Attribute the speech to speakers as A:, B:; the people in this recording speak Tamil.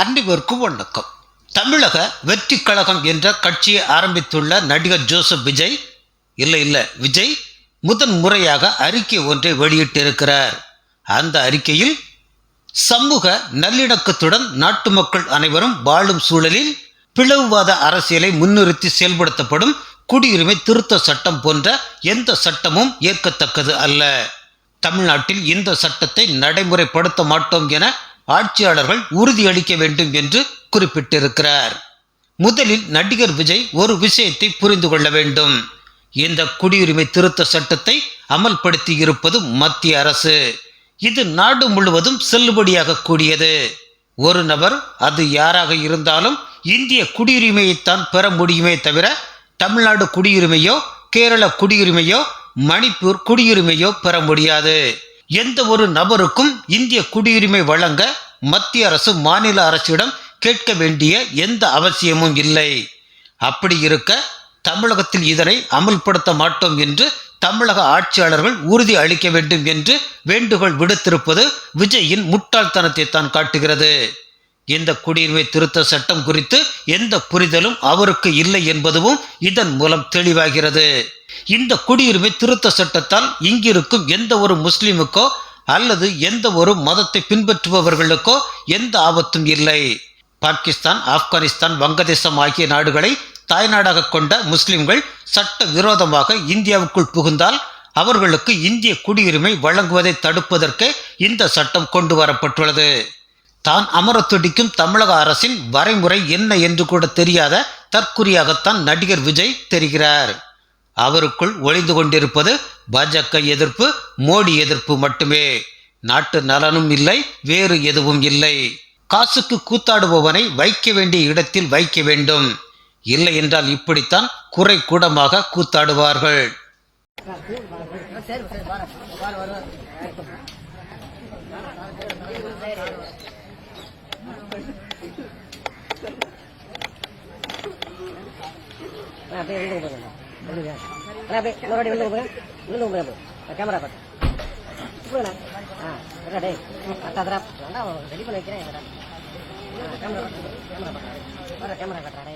A: அனைவருக்கும் வணக்கம். தமிழக வெற்றி கழகம் என்ற கட்சியை ஆரம்பித்துள்ள நடிகர் ஜோசப் விஜய் இல்லை இல்லை விஜய் முதன் முறையாக அறிக்கை ஒன்றை வெளியிட்டிருக்கிறார். அந்த அறிக்கையில் சமூக நல்லிணக்கத்துடன் நாட்டு மக்கள் அனைவரும் வாழும் சூழலில் பிளவுவாத அரசியலை முன்னிறுத்தி செயல்படுத்தப்படும் குடியுரிமை திருத்த சட்டம் போன்ற எந்த சட்டமும் ஏற்கத்தக்கது அல்ல. தமிழ்நாட்டில் இந்த சட்டத்தை நடைமுறைப்படுத்த மாட்டோம் என ஆட்சியாளர்கள் உறுதியளிக்க வேண்டும் என்று குறிப்பிட்டிருக்கிறார். முதலில் நடிகர் விஜய் ஒரு விஷயத்தை புரிந்து கொள்ள வேண்டும். இந்த குடியுரிமை திருத்த சட்டத்தை அமல்படுத்தி இருப்பது மத்திய அரசு. இது நாடு முழுவதும் செல்லுபடியாக கூடியது. ஒரு நபர் அது யாராக இருந்தாலும் இந்திய குடியுரிமையைத்தான் பெற முடியுமே தவிர தமிழ்நாடு குடியுரிமையோ கேரள குடியுரிமையோ மணிப்பூர் குடியுரிமையோ பெற முடியாது. எந்த ஒரு நபருக்கும் இந்திய குடியுரிமை வழங்க மத்திய அரசு மாநில அரசிடம் கேட்க வேண்டிய எந்த அவசியமும் இல்லை. அப்படி இருக்க தமிழகத்தில் இதனை அமல்படுத்த மாட்டோம் என்று தமிழக ஆட்சியாளர்கள் உறுதி அளிக்க வேண்டும் என்று வேண்டுகோள் விடுத்திருப்பது விஜயின் முட்டாள்தனத்தை தான் காட்டுகிறது. இந்த குடியுரிமை திருத்த சட்டம் குறித்து எந்த புரிதலும் அவருக்கு இல்லை என்பதுவும் இதன் மூலம் தெளிவாகிறது. இந்த குடியுரிமை திருத்த சட்டத்தால் இங்கிருக்கும் எந்த ஒரு முஸ்லிமுக்கோ அல்லது எந்த ஒரு மதத்தை பின்பற்றுபவர்களுக்கோ எந்த ஆபத்தும் இல்லை. பாகிஸ்தான் ஆப்கானிஸ்தான் வங்கதேசம் ஆகிய நாடுகளை தாய்நாடாக கொண்ட முஸ்லிம்கள் சட்ட விரோதமாக இந்தியாவுக்குள் புகுந்தால் அவர்களுக்கு இந்திய குடியுரிமை வழங்குவதை தடுப்பதற்கு இந்த சட்டம் கொண்டு வரப்பட்டுள்ளது. தான் அமர துடிக்கும் தமிழக அரசின் வரைமுறை என்ன என்று கூட தெரியாத தற்குறியாகத்தான் நடிகர் விஜய் தெரிகிறார். அவருக்குள் ஒளிந்து கொண்டிருப்பது பாஜக எதிர்ப்பு மோடி எதிர்ப்பு மட்டுமே. நாட்டு நலனும் இல்லை வேறு எதுவும் இல்லை. காசுக்கு கூத்தாடுபவனை வைக்க வேண்டிய இடத்தில் வைக்க வேண்டும். இல்லை என்றால் இப்படித்தான் குறை கூடமாக கூத்தாடுவார்கள்.
B: அப்படியே விழுந்து போகுங்க விழுங்க அண்ணா, அப்படியே இன்னொரு வாட்டி விழுந்து போகுங்க விழுந்து போகுங்க கேமரா பார்த்து இப்போண்ணா ஆ வரா டேய் அத்தாதரா வேண்டாம் ரெடி பண்ணி வைக்கிறேன் வரா கேமரா கேமரா பார்த்து கேமரா கட்டுறா